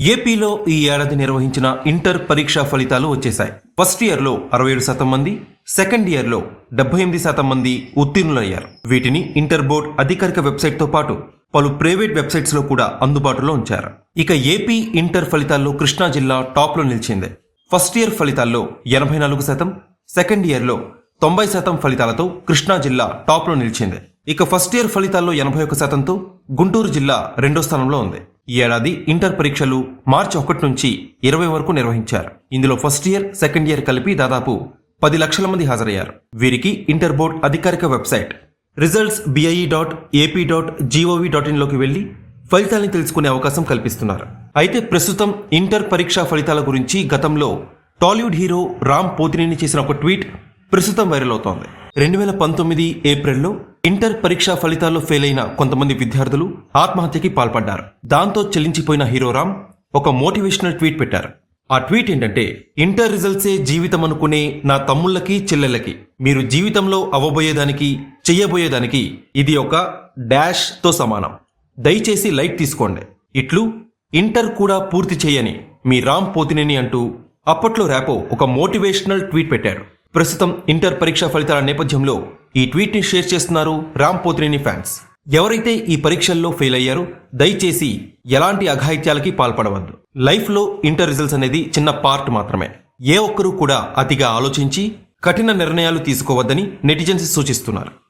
ఏపీలో ఈ ఏడాది నిర్వహించిన ఇంటర్ పరీక్షా ఫలితాలు వచ్చేశాయి. ఫస్ట్ ఇయర్లో అరవై ఏడు శాతం మంది సెకండ్ ఇయర్లో డెబ్బై ఎనిమిది శాతం మంది ఉత్తీర్ణులయ్యారు. వీటిని ఇంటర్ బోర్డ్ అధికారిక వెబ్సైట్తో పాటు పలు ప్రైవేట్ వెబ్సైట్స్లో కూడా అందుబాటులో ఉంచారు. ఇక ఏపీ ఇంటర్ ఫలితాల్లో కృష్ణా జిల్లా టాప్లో నిలిచింది. ఫస్ట్ ఇయర్ ఫలితాల్లో ఎనభై నాలుగు శాతం సెకండ్ ఇయర్లో తొంభై శాతం ఫలితాలతో కృష్ణా జిల్లా టాప్లో నిలిచింది. ఇక ఫస్ట్ ఇయర్ ఫలితాల్లో ఎనభై ఒక్క శాతంతో గుంటూరు జిల్లా రెండో స్థానంలో ఉంది. ఈ ఏడాది ఇంటర్ పరీక్షలు మార్చి ఒకటి నుంచి ఇరవై వరకు నిర్వహించారు. ఇందులో ఫస్ట్ ఇయర్ సెకండ్ ఇయర్ కలిపి దాదాపు పది లక్షల మంది హాజరయ్యారు. వీరికి ఇంటర్ బోర్డ్ అధికారిక website results BIE dot AP dot GOV dot ఇన్లోకి వెళ్ళి ఫలితాల్ని తెలుసుకునే అవకాశం కల్పిస్తున్నారు. అయితే ప్రస్తుతం ఇంటర్ పరీక్షా ఫలితాల గురించి గతంలో టాలీవుడ్ హీరో రామ్ పోతినేని చేసిన ఒక ట్వీట్ ప్రస్తుతం వైరల్ అవుతోంది. రెండు వేల పంతొమ్మిది ఏప్రిల్లో ఇంటర్ పరీక్షా ఫలితాల్లో ఫెయిల్ అయిన కొంతమంది విద్యార్థులు ఆత్మహత్యకి పాల్పడ్డారు. దాంతో చెల్లించిపోయిన హీరో రామ్ ఒక మోటివేషనల్ ట్వీట్ పెట్టారు. ఆ ట్వీట్ ఏంటంటే ఇంటర్ రిజల్ట్సే జీవితం అనుకునే నా తమ్ముళ్ళకి చెల్లెళ్ళకి మీరు జీవితంలో అవ్వబోయేదానికి చెయ్యబోయేదానికి ఇది ఒక డాష్తో సమానం. దయచేసి లైట్ తీసుకోండి. ఇట్లు ఇంటర్ కూడా పూర్తి చేయని మీ రామ్ పోతినేని అంటూ అప్పట్లో ర్యాపో ఒక మోటివేషనల్ ట్వీట్ పెట్టారు. ప్రస్తుతం ఇంటర్ పరీక్షా ఫలితాల నేపథ్యంలో ఈ ట్వీట్ని షేర్ చేస్తున్నారు రామ్ పోత్రిని ఫ్యాన్స్. ఎవరైతే ఈ పరీక్షల్లో ఫెయిల్ అయ్యారో దయచేసి ఎలాంటి అఘాయిత్యాలకి పాల్పడవద్దు. లైఫ్లో ఇంటర్ రిజల్ట్స్ అనేది చిన్న పార్ట్ మాత్రమే. ఏ ఒక్కరూ కూడా అతిగా ఆలోచించి కఠిన నిర్ణయాలు తీసుకోవద్దని నెటిజన్స్ సూచిస్తున్నారు.